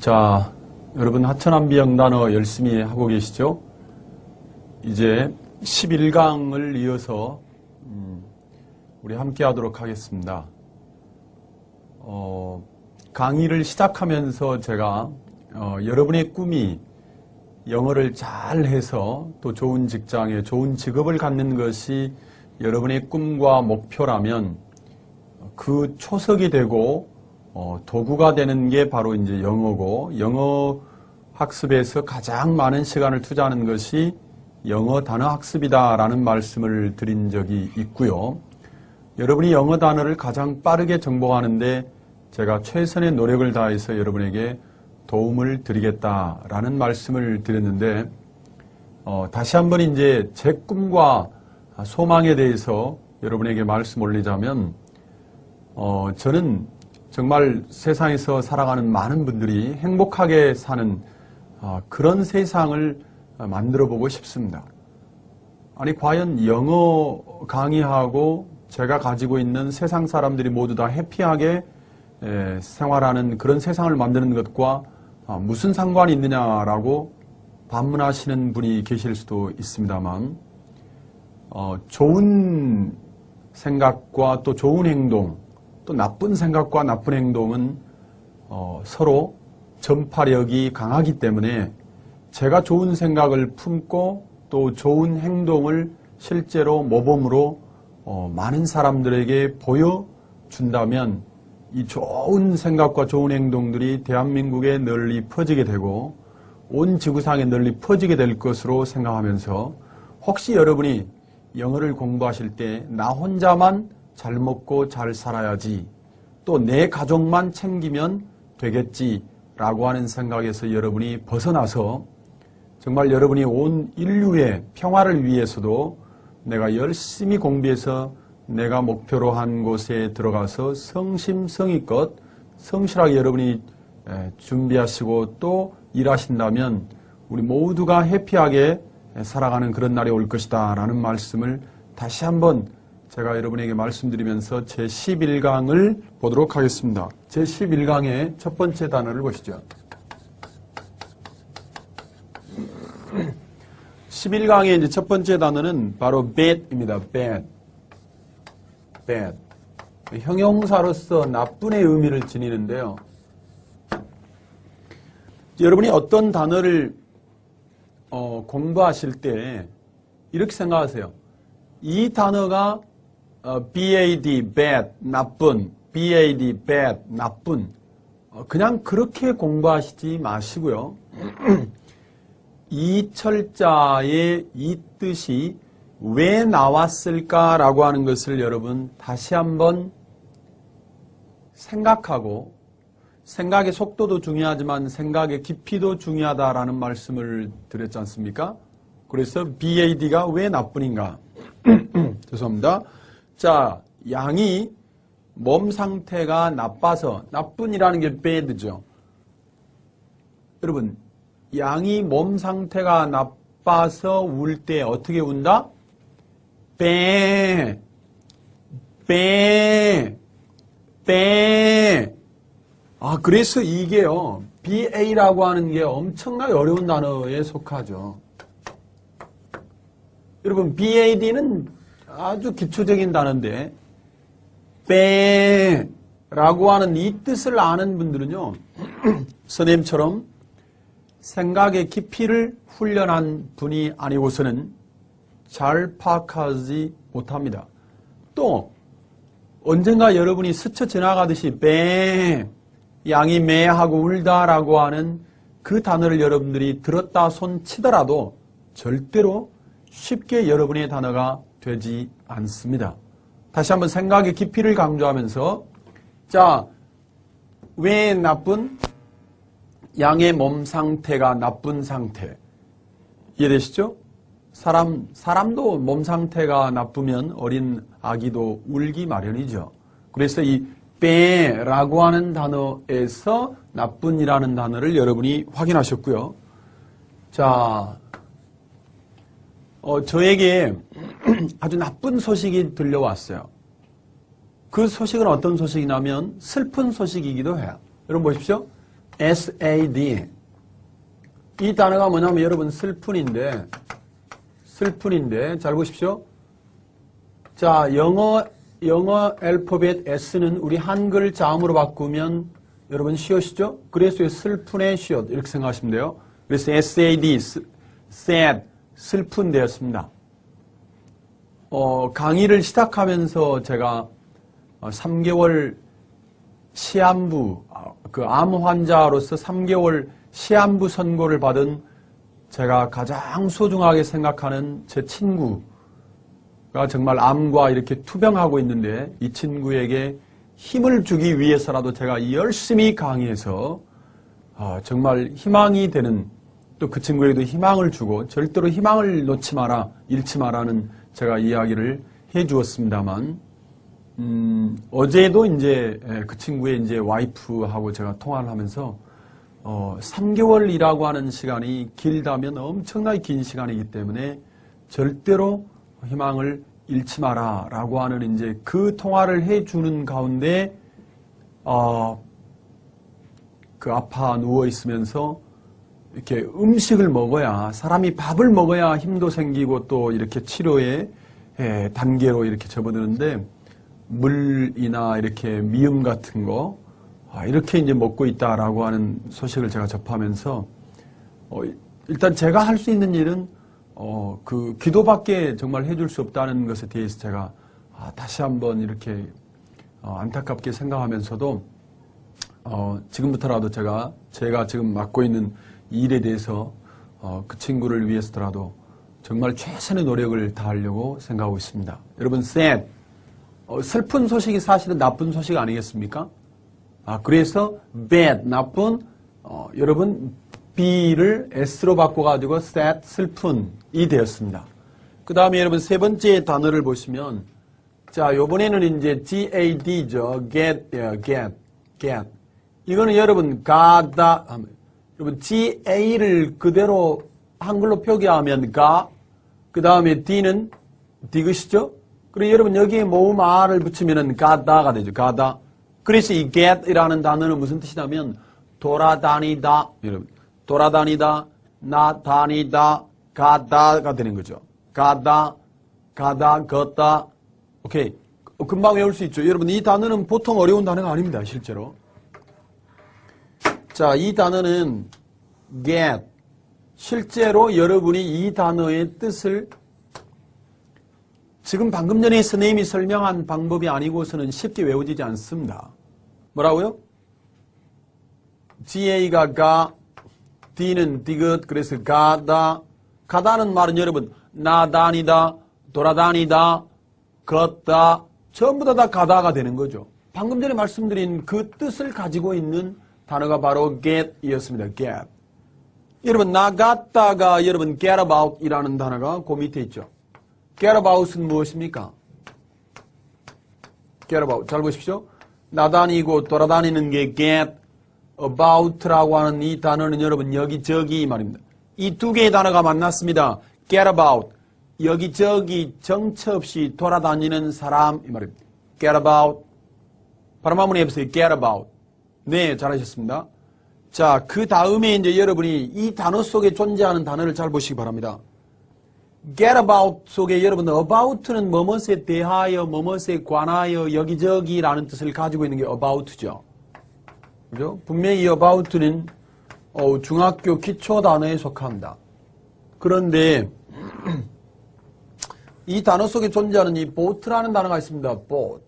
자, 여러분 하천한비영 단어 열심히 하고 계시죠? 이제 11강을 이어서 음, 우리 함께 하도록 하겠습니다. 어, 강의를 시작하면서 제가 어, 여러분의 꿈이 영어를 잘 해서 또 좋은 직장에 좋은 직업을 갖는 것이 여러분의 꿈과 목표라면 그 초석이 되고 어, 도구가 되는 게 바로 이제 영어고 영어 학습에서 가장 많은 시간을 투자하는 것이 영어 단어 학습이다라는 말씀을 드린 적이 있고요. 여러분이 영어 단어를 가장 빠르게 정복하는데 제가 최선의 노력을 다해서 여러분에게 도움을 드리겠다라는 말씀을 드렸는데 어, 다시 한번 이제 제 꿈과 소망에 대해서 여러분에게 말씀 올리자면 어, 저는 정말 세상에서 살아가는 많은 분들이 행복하게 사는 어, 그런 세상을 만들어 보고 싶습니다. 아니 과연 영어 강의하고 제가 가지고 있는 세상 사람들이 모두 다 해피하게 에, 생활하는 그런 세상을 만드는 것과 아, 무슨 상관이 있느냐라고 반문하시는 분이 계실 수도 있습니다만 어, 좋은 생각과 또 좋은 행동 또 나쁜 생각과 나쁜 행동은 어, 서로 전파력이 강하기 때문에 제가 좋은 생각을 품고 또 좋은 행동을 실제로 모범으로 어, 많은 사람들에게 보여준다면 이 좋은 생각과 좋은 행동들이 대한민국에 널리 퍼지게 되고 온 지구상에 널리 퍼지게 될 것으로 생각하면서 혹시 여러분이 영어를 공부하실 때 나 혼자만 잘 먹고 잘 살아야지. 또 내 가족만 챙기면 되겠지라고 하는 생각에서 여러분이 벗어나서 정말 여러분이 온 인류의 평화를 위해서도 내가 열심히 공부해서 내가 목표로 한 곳에 들어가서 성심성의껏 성실하게 여러분이 준비하시고 또 일하신다면 우리 모두가 해피하게 살아가는 그런 날이 올 것이다 라는 말씀을 다시 한번 제가 여러분에게 말씀드리면서 제 11강을 보도록 하겠습니다. 제 11강의 첫 번째 단어를 보시죠. 11강의 이제 첫 번째 단어는 바로 bad입니다. bad. bad. 형용사로서 나쁜의 의미를 지니는데요. 여러분이 어떤 단어를 어, 공부하실 때 이렇게 생각하세요. 이 단어가 어, bad, bad, 나쁜, bad, bad, 나쁜. 어, 그냥 그렇게 공부하시지 마시고요. 이 철자의 이 뜻이 왜 나왔을까라고 하는 것을 여러분 다시 한번 생각하고 생각의 속도도 중요하지만 생각의 깊이도 중요하다라는 말씀을 드렸지 않습니까? 그래서 BAD가 왜 나쁜인가? 죄송합니다. 자, 양이 몸 상태가 나빠서 나쁜이라는 게 bad죠. 여러분, 양이 몸 상태가 나빠서 울 때 어떻게 운다? 빼, 빼, 빼. 아, 그래서 이게요, BA라고 하는 게 엄청나게 어려운 단어에 속하죠. 여러분, BAD는 아주 기초적인 단어인데, 빼라고 하는 이 뜻을 아는 분들은요, 선생님처럼 생각의 깊이를 훈련한 분이 아니고서는 잘 파악하지 못합니다. 또 언젠가 여러분이 스쳐 지나가듯이 배 양이 매하고 울다라고 하는 그 단어를 여러분들이 들었다 손 치더라도 절대로 쉽게 여러분의 단어가 되지 않습니다. 다시 한번 생각의 깊이를 강조하면서 자, 왜 나쁜 양의 몸 상태가 나쁜 상태. 이해되시죠? 사람, 사람도 몸 상태가 나쁘면 어린 아기도 울기 마련이죠. 그래서 이 빼라고 하는 단어에서 나쁜이라는 단어를 여러분이 확인하셨고요. 자, 어, 저에게 아주 나쁜 소식이 들려왔어요. 그 소식은 어떤 소식이냐면 슬픈 소식이기도 해요. 여러분 보십시오. SAD. 이 단어가 뭐냐면 여러분 슬픈인데, 슬픈인데, 잘 보십시오. 자, 영어, 영어 알파벳 S는 우리 한글 자음으로 바꾸면 여러분 시옷이죠? 그래서 슬픈의 시옷 이렇게 생각하시면 돼요. 그래서 SAD, sad, 슬픈 되었습니다. 어, 강의를 시작하면서 제가 3개월 시한부, 그 암 환자로서 3개월 시한부 선고를 받은 제가 가장 소중하게 생각하는 제 친구가 정말 암과 이렇게 투병하고 있는데 이 친구에게 힘을 주기 위해서라도 제가 열심히 강의해서 어, 정말 희망이 되는 또 그 친구에게도 희망을 주고 절대로 희망을 놓지 마라, 잃지 마라는 제가 이야기를 해 주었습니다만 음, 어제도 이제 그 친구의 이제 와이프하고 제가 통화를 하면서 어, 3개월이라고 하는 시간이 길다면 엄청나게 긴 시간이기 때문에 절대로 희망을 잃지 마라 라고 하는 이제 그 통화를 해 주는 가운데 어, 그 아파 누워 있으면서 이렇게 음식을 먹어야 사람이 밥을 먹어야 힘도 생기고 또 이렇게 치료의 예, 단계로 이렇게 접어드는데 물이나 이렇게 미음 같은 거 아, 이렇게 이제 먹고 있다라고 하는 소식을 제가 접하면서 어, 일단 제가 할 수 있는 일은 어, 그 기도밖에 정말 해줄 수 없다는 것에 대해서 제가 아, 다시 한번 이렇게 어, 안타깝게 생각하면서도 어, 지금부터라도 제가 제가 지금 맡고 있는 이 일에 대해서 어, 그 친구를 위해서라도 정말 최선의 노력을 다하려고 생각하고 있습니다. 여러분, sad 어, 슬픈 소식이 사실은 나쁜 소식 아니겠습니까? 아, 그래서 bad 나쁜 어, 여러분 B를 S로 바꿔가지고 sad 슬픈이 되었습니다. 그 다음에 여러분 세 번째 단어를 보시면 자 요번에는 이제 GAD죠. get, 예, get, get. 이거는 여러분 가다 여러분 GA를 그대로 한글로 표기하면 가, 그 다음에 D는 디귿이죠. 그리고 여러분 여기에 모음 R을 붙이면은 가다가 되죠. 가다. 그래서 이 get이라는 단어는 무슨 뜻이냐면 돌아다니다. 여러분 돌아다니다, 나다니다, 가다가 되는 거죠. 가다, 가다, 걷다. 오케이. 금방 외울 수 있죠. 여러분 이 단어는 보통 어려운 단어가 아닙니다. 실제로. 자, 이 단어는 get. 실제로 여러분이 이 단어의 뜻을 지금 방금 전에 선생님이 설명한 방법이 아니고서는 쉽게 외워지지 않습니다. 뭐라고요? GA가 가, D는 디귿, 그래서 가다. 가다는 말은 여러분, 나다니다, 돌아다니다, 걷다, 전부 다 다 가다가 되는 거죠. 방금 전에 말씀드린 그 뜻을 가지고 있는 단어가 바로 get이었습니다. get. 여러분, 나갔다가 여러분, get about 이라는 단어가 그 밑에 있죠. get about은 무엇입니까? get about. 잘 보십시오. 나다니고 돌아다니는 게 get about라고 하는 이 단어는 여러분 여기저기 말입니다. 이 두 개의 단어가 만났습니다. get about. 여기저기 정처 없이 돌아다니는 사람 이 말입니다. get about. 발음 한번 해보세요. get about. 네, 잘하셨습니다. 자, 그 다음에 이제 여러분이 이 단어 속에 존재하는 단어를 잘 보시기 바랍니다. get about 속에 여러분 about는 뭐뭇에 대하여, 뭐뭇에 관하여, 여기저기라는 뜻을 가지고 있는 게 about죠. 그죠? 분명히 이 about는 어, 중학교 기초 단어에 속합니다. 그런데 이 단어 속에 존재하는 이 boat라는 단어가 있습니다. boat.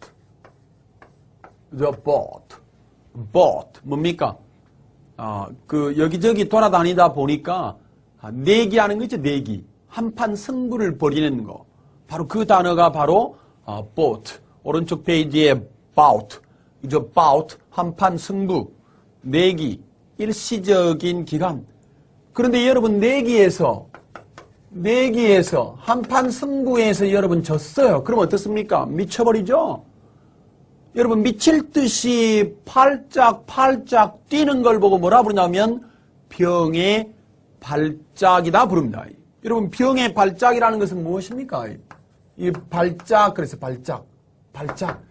the boat. Boat. 뭡니까? 아, 그 여기저기 돌아다니다 보니까 아, 내기하는 거 있죠, 내기. 한판 승부를 벌이는 거. 바로 그 단어가 바로 아, boat. 오른쪽 페이지에 bout. 그죠? bout. 한판 승부. 내기. 일시적인 기간. 그런데 여러분 내기에서 내기에서 한판 승부에서 여러분 졌어요. 그럼 어떻습니까? 미쳐버리죠? 여러분 미칠 듯이 팔짝 팔짝 뛰는 걸 보고 뭐라 부르냐면 병의 발작이다 부릅니다. 여러분 병의 발작이라는 것은 무엇입니까? 이 발작 그래서 발작 발작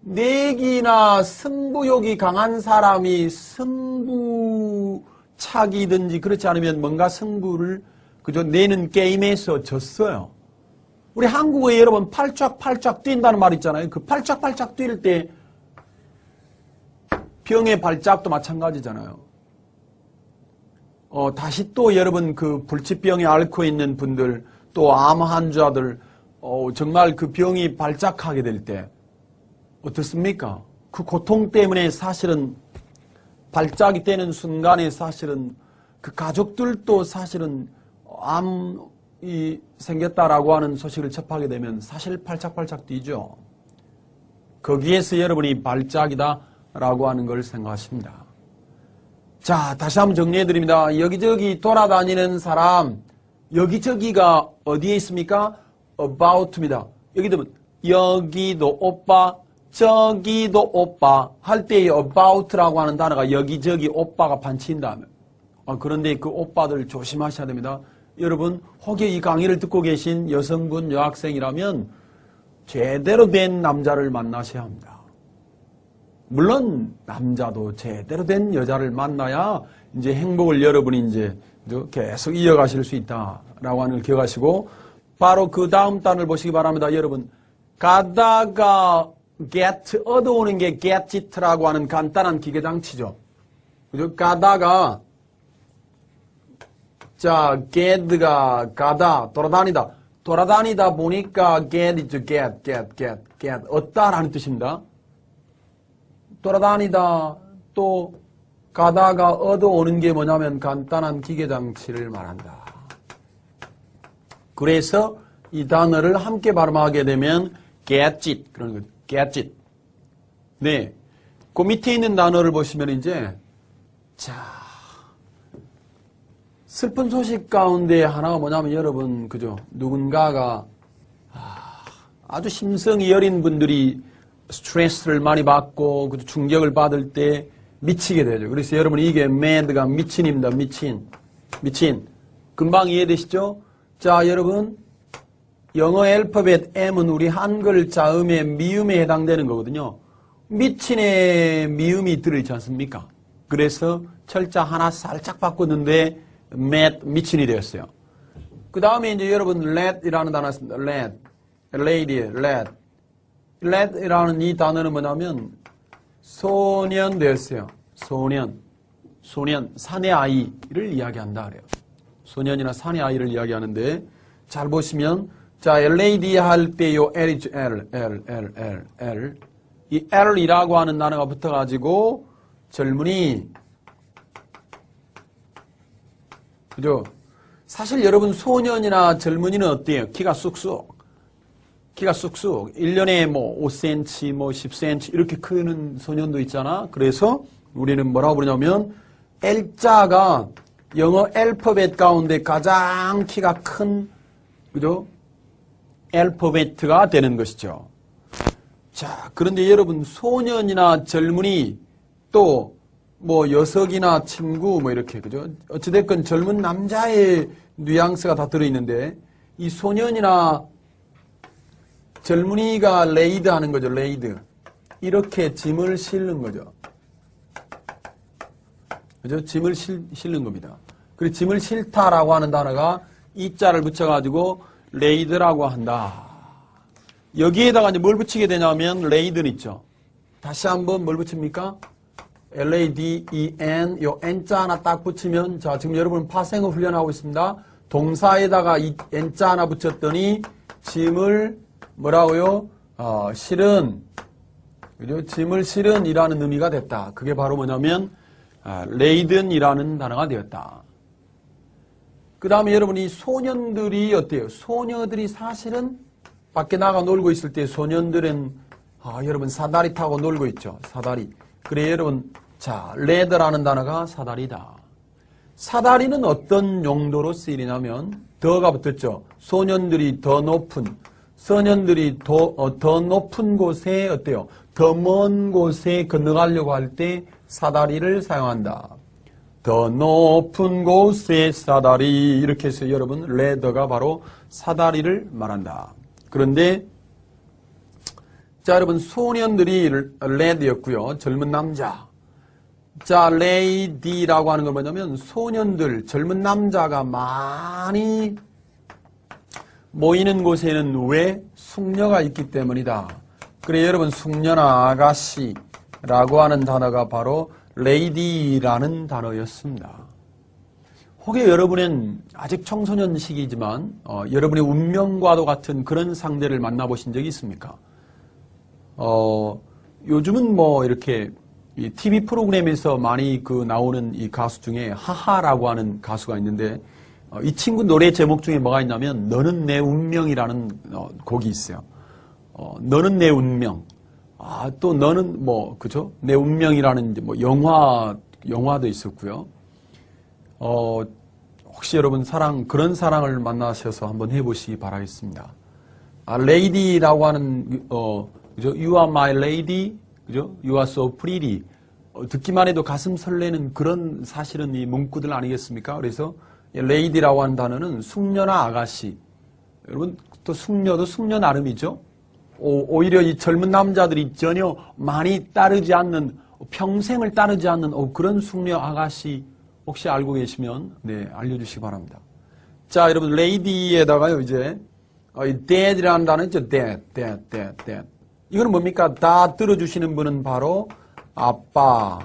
내기나 승부욕이 강한 사람이 승부차기든지 그렇지 않으면 뭔가 승부를 그저 내는 게임에서 졌어요. 우리 한국에 여러분 팔짝팔짝 뛴다는 말 있잖아요. 그 팔짝팔짝 뛸 때 병의 발작도 마찬가지잖아요. 어, 다시 또 여러분 그 불치병에 앓고 있는 분들 또 암 환자들 어, 정말 그 병이 발작하게 될 때 어떻습니까? 그 고통 때문에 사실은 발작이 되는 순간에 사실은 그 가족들도 사실은 암 이 생겼다라고 하는 소식을 접하게 되면 사실 팔짝팔짝 뛰죠. 거기에서 여러분이 발작이다라고 하는 걸 생각하십니다. 자, 다시 한번 정리해 드립니다. 여기저기 돌아다니는 사람, 여기저기가 어디에 있습니까? about입니다. 여기 되면 여기도 오빠, 저기도 오빠 할 때의 about라고 하는 단어가 여기저기 오빠가 반친다면 아, 그런데 그 오빠들 조심하셔야 됩니다. 여러분 혹여 이 강의를 듣고 계신 여성분 여학생이라면 제대로 된 남자를 만나셔야 합니다. 물론 남자도 제대로 된 여자를 만나야 이제 행복을 여러분이 이제 계속 이어가실 수 있다라고 하는 걸 기억하시고 바로 그 다음 단을 보시기 바랍니다. 여러분 가다가 get 얻어오는 게 getit라고 하는 간단한 기계장치죠. 그죠? 가다가 자 get가 가다 돌아다니다 돌아다니다 보니까 get이죠. get get get get 얻다라는 뜻입니다. 돌아다니다 또 가다가 얻어오는 게 뭐냐면 간단한 기계장치를 말한다. 그래서 이 단어를 함께 발음하게 되면 get 그런 거 get. 네. 그 밑에 있는 단어를 보시면 이제 자 슬픈 소식 가운데 하나가 뭐냐면 여러분 그죠 누군가가 아, 아주 심성이 여린 분들이 스트레스를 많이 받고 그 충격을 받을 때 미치게 되죠. 그래서 여러분 이게 mad가 미친입니다. 미친. 미친. 금방 이해되시죠? 자, 여러분 영어 알파벳 M은 우리 한글 자음의 미음에 해당되는 거거든요. 미친의 미음이 들어있지 않습니까? 그래서 철자 하나 살짝 바꿨는데 mad 미친이 되었어요. 그 다음에 이제 여러분 lad이라는 단어 lad, lady, lad. lad이라는 이 단어는 뭐냐면 소년 되었어요. 소년, 소년, 사내 아이를 이야기한다 그래요. 소년이나 사내 아이를 이야기하는데 잘 보시면 자 lady 할 때요 L이죠. L, L, L, L, L. 이 L이라고 하는 단어가 붙어가지고 젊은이 그죠? 사실 여러분 소년이나 젊은이는 어때요? 키가 쑥쑥 키가 쑥쑥 1년에 뭐 5cm, 뭐 10cm 이렇게 크는 소년도 있잖아. 그래서 우리는 뭐라고 부르냐면 L자가 영어 알파벳 가운데 가장 키가 큰 그죠? 알파벳가 되는 것이죠. 자, 그런데 여러분 소년이나 젊은이 또 뭐 여석이나 친구 뭐 이렇게 그죠? 어찌됐건 젊은 남자의 뉘앙스가 다 들어있는데 이 소년이나 젊은이가 레이드 하는 거죠. 레이드. 이렇게 짐을 실는 거죠. 그죠? 짐을 실, 실는 겁니다. 그리고 짐을 실다라고 하는 단어가 이 자를 붙여가지고 레이드라고 한다. 여기에다가 이제 뭘 붙이게 되냐면 레이드는 있죠. 다시 한번 뭘 붙입니까? L-A-D-E-N 요 N자 하나 딱 붙이면 자 지금 여러분 파생어 훈련하고 있습니다. 동사에다가 이 N자 하나 붙였더니 짐을 뭐라고요? 어, 실은 그죠? 짐을 실은이라는 의미가 됐다. 그게 바로 뭐냐면 아, 레이든이라는 단어가 되었다. 그 다음에 여러분이 소년들이 어때요? 소녀들이 사실은 밖에 나가 놀고 있을 때 소년들은 아, 여러분 사다리 타고 놀고 있죠. 사다리. 그래 여러분 자 레드라는 단어가 사다리다. 사다리는 어떤 용도로 쓰이냐면 더가 붙었죠. 소년들이 더 높은 소년들이 더, 어, 더 높은 곳에 어때요? 더 먼 곳에 건너가려고 할 때 사다리를 사용한다. 더 높은 곳에 사다리 이렇게 해서 여러분 레더가 바로 사다리를 말한다. 그런데 자, 여러분, 소년들이 레드였고요. 젊은 남자. 자, 레이디라고 하는 건 뭐냐면, 소년들, 젊은 남자가 많이 모이는 곳에는 왜 숙녀가 있기 때문이다. 그래, 여러분, 숙녀나 아가씨라고 하는 단어가 바로 레이디라는 단어였습니다. 혹여 여러분은 아직 청소년 시기지만, 어, 여러분의 운명과도 같은 그런 상대를 만나보신 적이 있습니까? 어, 요즘은 뭐 이렇게 이 TV 프로그램에서 많이 그 나오는 이 가수 중에 하하라고 하는 가수가 있는데 어, 이 친구 노래 제목 중에 뭐가 있냐면 너는 내 운명이라는 어, 곡이 있어요. 어, 너는 내 운명. 아, 또 너는 뭐 그죠? 내 운명이라는 뭐 영화 영화도 있었고요. 어, 혹시 여러분 사랑 그런 사랑을 만나셔서 한번 해보시기 바라겠습니다. 아, 레이디라고 하는 어 그죠? You are my lady, 그죠? You are so pretty. 어, 듣기만 해도 가슴 설레는 그런 사실은 이 문구들 아니겠습니까? 그래서 레이디라고 하는 단어는 숙녀나 아가씨. 여러분 또 숙녀도 숙녀 나름이죠. 오, 히려이 젊은 남자들이 전혀 많이 따르지 않는 평생을 따르지 않는 어, 그런 숙녀 아가씨 혹시 알고 계시면 네 알려주시기 바랍니다. 자 여러분 레이디에다가요 이제 어, 이 dad이라는 단어 있죠 dad, dad, dad, dad. 이거는 뭡니까? 다 들어주시는 분은 바로 아빠,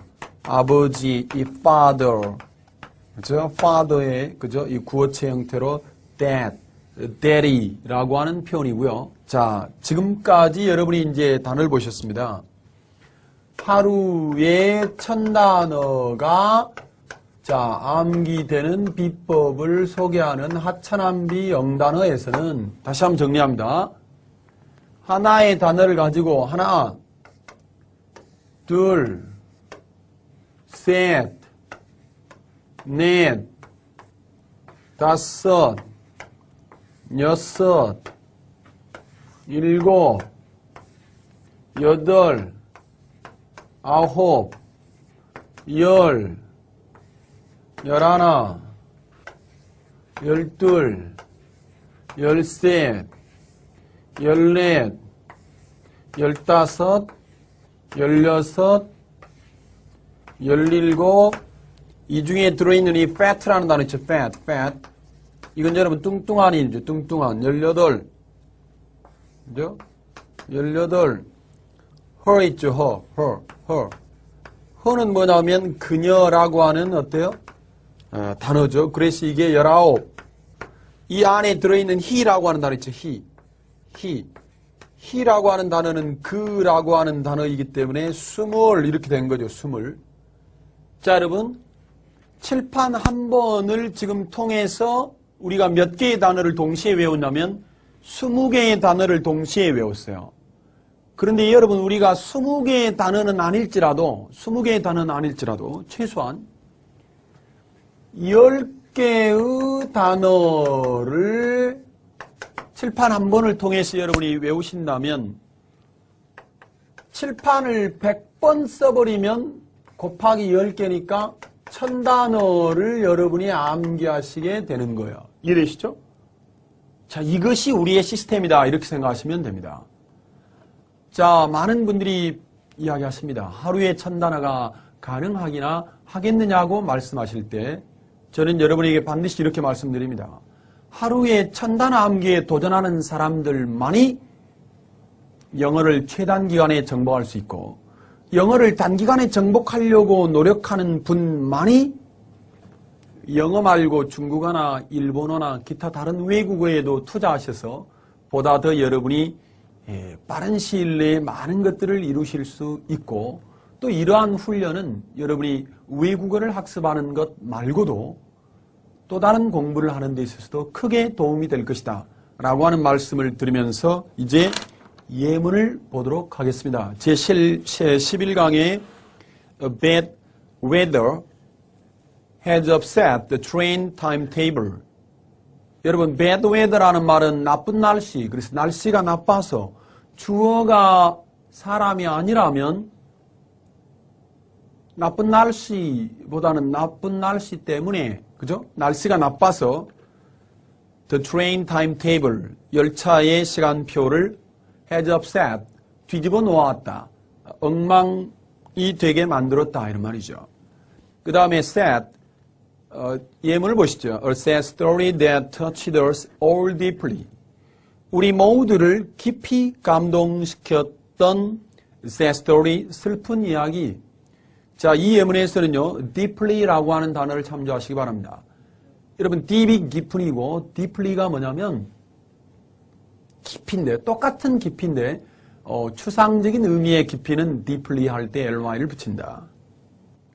아버지, 이 father, 그죠? father의 그죠? 이 구어체 형태로 dad, daddy라고 하는 표현이고요. 자, 지금까지 여러분이 이제 단어를 보셨습니다. 하루에 천 단어가 자, 암기되는 비법을 소개하는 하천암비 영단어에서는 다시 한번 정리합니다. 하나의 단어를 가지고 하나, 둘, 셋, 넷, 다섯, 여섯, 일곱, 여덟, 아홉, 열, 열하나, 열둘, 열셋, 열넷, 열다섯, 열여섯, 열일곱, 이 중에 들어있는 이 fat라는 단어 있죠. fat, fat. 이건 여러분 뚱뚱한이죠. 뚱뚱한. 열여덟. 그죠? 열여덟. her 있죠. her, her, her. her는 뭐냐면 그녀라고 하는 어때요? 어, 단어죠. 그래서 이게 열아홉. 이 안에 들어있는 he라고 하는 단어 있죠. he. He. he라고 하는 단어는 그라고 하는 단어이기 때문에 스물 이렇게 된 거죠. 스물. 자, 여러분. 칠판 한 번을 지금 통해서 우리가 몇 개의 단어를 동시에 외웠냐면 스무 개의 단어를 동시에 외웠어요. 그런데 여러분 우리가 스무 개의 단어는 아닐지라도 스무 개의 단어는 아닐지라도 최소한 열 개의 단어를 칠판 한 번을 통해서 여러분이 외우신다면 칠판을 100번 써버리면 곱하기 10개니까 천 단어를 여러분이 암기하시게 되는 거예요. 이해되시죠? 자, 이것이 우리의 시스템이다. 이렇게 생각하시면 됩니다. 자, 많은 분들이 이야기하십니다. 하루에 천 단어가 가능하기나 하겠느냐고 말씀하실 때 저는 여러분에게 반드시 이렇게 말씀드립니다. 하루에 천 단어 암기에 도전하는 사람들만이 영어를 최단 기간에 정복할 수 있고 영어를 단기간에 정복하려고 노력하는 분만이 영어 말고 중국어나 일본어나 기타 다른 외국어에도 투자하셔서 보다 더 여러분이 예, 빠른 시일 내에 많은 것들을 이루실 수 있고 또 이러한 훈련은 여러분이 외국어를 학습하는 것 말고도 또 다른 공부를 하는 데 있어서도 크게 도움이 될 것이다. 라고 하는 말씀을 드리면서 이제 예문을 보도록 하겠습니다. 제 11강의 bad weather has upset the train timetable. 여러분, bad weather라는 말은 나쁜 날씨, 그래서 날씨가 나빠서 주어가 사람이 아니라면 나쁜 날씨보다는 나쁜 날씨 때문에 그죠? 날씨가 나빠서 the train timetable 열차의 시간표를 has upset 뒤집어 놓았다. 엉망이 되게 만들었다. 이런 말이죠. 그 다음에 sad, 어, 예문을 보시죠. A sad story that touched us all deeply. 우리 모두를 깊이 감동시켰던 sad story, 슬픈 이야기. 자, 이 예문에서는요, deeply라고 하는 단어를 참조하시기 바랍니다. 여러분, deep이 깊은이고, deeply가 뭐냐면, 깊인데, 똑같은 깊인데, 어, 추상적인 의미의 깊이는 deeply 할 때 ly를 붙인다.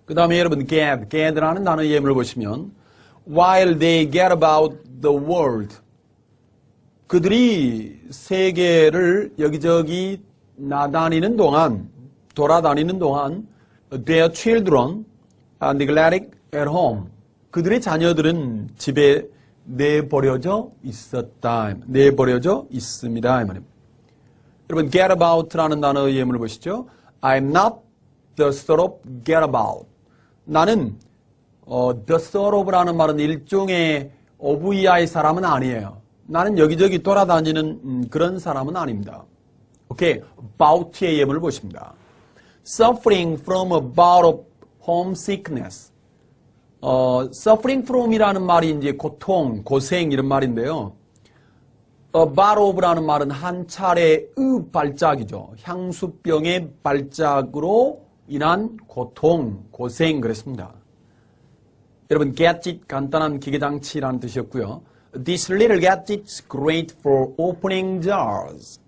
그 다음에 여러분, get, get라는 단어 예문을 보시면, while they get about the world. 그들이 세계를 여기저기 나다니는 동안, 돌아다니는 동안, their children are neglected at home. 그들의 자녀들은 집에 내버려져 있었다. 내버려져 있습니다. 이 말입니다. 여러분, get about라는 단어의 예문을 보시죠. I'm not the sort of get about. 나는 어, the sort of라는 말은 일종의 OVI 사람은 아니에요. 나는 여기저기 돌아다니는 음, 그런 사람은 아닙니다. 오케이, about의 예문을 보십니다. Suffering from a bout of homesickness. 어, suffering from이라는 말이 이제 고통, 고생 이런 말인데요. a bout of라는 말은 한 차례의 발작이죠. 향수병의 발작으로 인한 고통, 고생 그랬습니다. 여러분, gadget 간단한 기계장치라는 뜻이었고요. This little gadget is great for opening jars.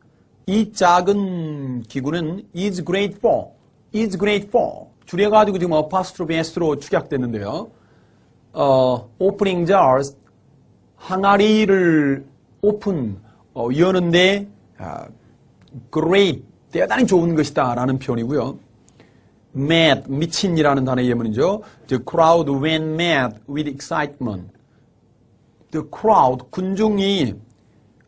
이 작은 기구는 is great for, is great for 줄여가지고 지금 apostrophe s로 축약됐는데요. 어, opening jars 항아리를 오픈 어, 여는데 아, great 대단히 좋은 것이다 라는 표현이고요. mad 미친이라는 단어의 예문이죠. The crowd went mad with excitement. The crowd 군중이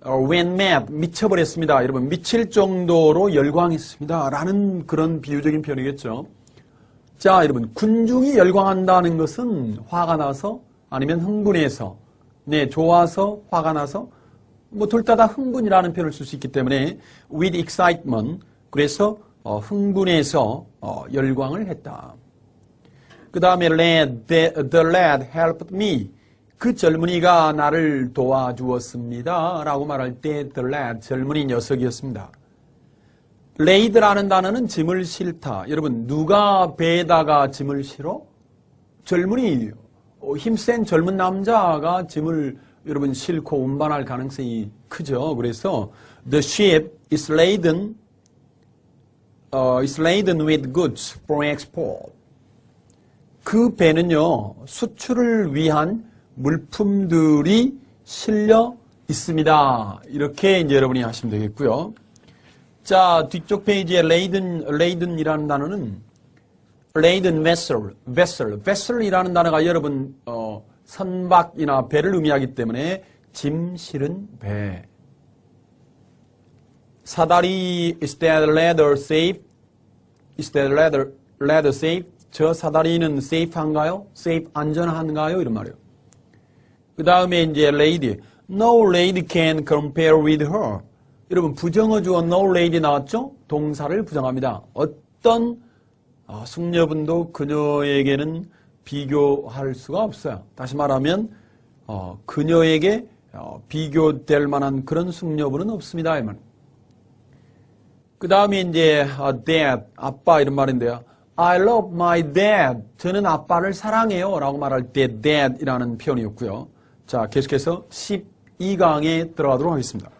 어, mad 미쳐버렸습니다. 여러분 미칠 정도로 열광했습니다. 라는 그런 비유적인 표현이겠죠. 자 여러분 군중이 열광한다는 것은 화가 나서 아니면 흥분해서 네 좋아서 화가 나서 뭐 둘 다 다 흥분이라는 표현을 쓸 수 있기 때문에 with excitement 그래서 어, 흥분해서 어, 열광을 했다. 그 다음에 lad, the, the lad helped me. 그 젊은이가 나를 도와주었습니다. 라고 말할 때 the lad, 젊은이 녀석이었습니다. 레이드라는 단어는 짐을 실다. 여러분 누가 배에다가 짐을 실어? 젊은이 어, 힘센 젊은 남자가 짐을 여러분 싣고 운반할 가능성이 크죠. 그래서 the ship is laden uh, is laden with goods for export. 그 배는요 수출을 위한 물품들이 실려 있습니다. 이렇게 이제 여러분이 하시면 되겠고요. 자, 뒤쪽 페이지에 laden, laden이라는 단어는 laden vessel, vessel, vessel이라는 단어가 여러분 어, 선박이나 배를 의미하기 때문에 짐 실은 배. 사다리 is that ladder safe? is that ladder, ladder safe? 저 사다리는 safe한가요? safe 안전한가요? 이런 말이에요. 그 다음에 이제 lady. No lady can compare with her. 여러분 부정어 주어 no lady 나왔죠? 동사를 부정합니다. 어떤 어, 숙녀분도 그녀에게는 비교할 수가 없어요. 다시 말하면 어, 그녀에게 어, 비교될 만한 그런 숙녀분은 없습니다. 이 말. 그 다음에 이제 어, dad, 아빠 이런 말인데요. I love my dad. 저는 아빠를 사랑해요. 라고 말할 때 dad이라는 표현이었고요. 자, 계속해서 12강에 들어가도록 하겠습니다.